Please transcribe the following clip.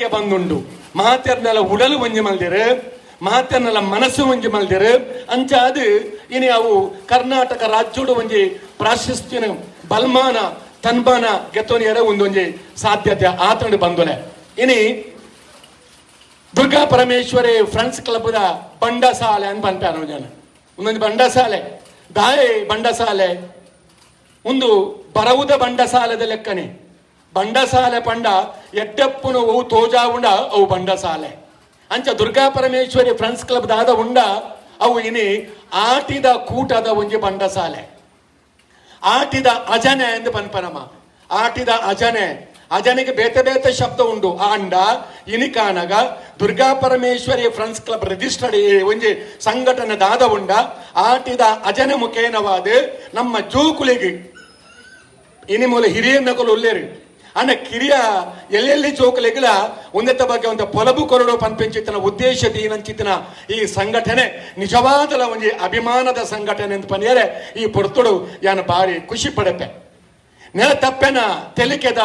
ಒಳಗೆ ಬಂದುಂಡು ಮಾತೆರ್ನೆಲ್ಲ ಉಡಲು ಒಂಜಿ ಮಲ್ದಿರು ಮಾತೆರ್ನೆಲ್ಲ ಮನಸ್ಸು ಒಂಜಿ ಮಲ್ದಿರು. ಅಂಚ ಅದು ಇನಿ ಅವು ಕರ್ನಾಟಕ ರಾಜ್ಯೋಡು ಒಂಜಿ ಪ್ರಾಶಸ್ತ್ಯನ ಬಲ್ಮಾನ ತನ್ಮಾನ ಗೆತ್ತೋನಿಯರ ಒಂದೊಂಜಿ ಸಾಧ್ಯತೆ ಆತಂಡು ಬಂದುಲೆ ಇನಿ ದುರ್ಗಾ ಪರಮೇಶ್ವರಿ ಫ್ರೆಂಡ್ಸ್ ಕ್ಲಬ್ದ ಬಂಡಸಾಲೆ ಅಂತ ಪನ್ಪಾರ ಜನ. ಒಂದೊಂದು ಬಂಡಸಾಲೆ. ದಾಯಿ ಬಂಡಸಾಲೆ. ಒಂದು ಬರವುದ ಬಂಡಸಾಲದ ಲೆಕ್ಕನೆ. ಬಂಡಸಾಲೆ ಪಂಡ ಎಡ್ಡಪ್ಪನು ಅವು ತೋಜಾ ಉಂಡ, ಅವು ಬಂಡಸಾಲೆ. ಅಂಚ ದುರ್ಗಾ ಪರಮೇಶ್ವರಿ ಫ್ರೆಂಡ್ಸ್ ಕ್ಲಬ್ ದಾದ ಉಂಡ, ಅವು ಇನಿ ಆಟಿದ ಕೂಟದ ಒಂಜಿ ಬಂಡಸಾಲೆ. ಆಟಿದ ಅಜನೆ ಎಂದು ಪನ್ಪನಮ ಆಟಿದ ಅಜನೆ. ಅಜನಿಗೆ ಬೇತೆ ಬೇತೆ ಶಬ್ದ ಉಂಡು. ಆಂಡ ಇನಿಕಾನಗ Durga Parameshwari friends club registered ಒಂಜಿ ಸಂಘಟನೆ ದಾದ ಉಂಡ, ಆಟಿದ ಅಜನೆ ಮುಖೇನವಾದ ನಮ್ಮ ಜೋಕುಲಿಗೆ. ಇನಿ ಮೂಲ ಹಿರಿಯ ನಕಲು ಉಲ್ಲೇರಿ ಅನ್ನ ಕಿರಿಯ ಎಲ್ಲೆಲ್ಲಿ ಜೋಕಲೆಗಳ ಉನ್ನತ ಬಗ್ಗೆ ಒಂದು ಪೊಲಬು ಕೊರಡು ಪನ್ಪೆಂಚಿತ್ತಿನ ಉದ್ದೇಶ ಏನಂಚಿತ್ತಿನ ಈ ಸಂಘಟನೆ, ನಿಜವಾದ ಒಂದು ಅಭಿಮಾನದ ಸಂಘಟನೆ ಅಂತ ಪನಿಯರೆ, ಈ ಪೊರ್ತುಡು ಯಾನು ಬಾರಿ ಖುಷಿ ಪಡಪೆ. ನೆಲ ತಪ್ಪೆನ ತೆಲಿಕೆದ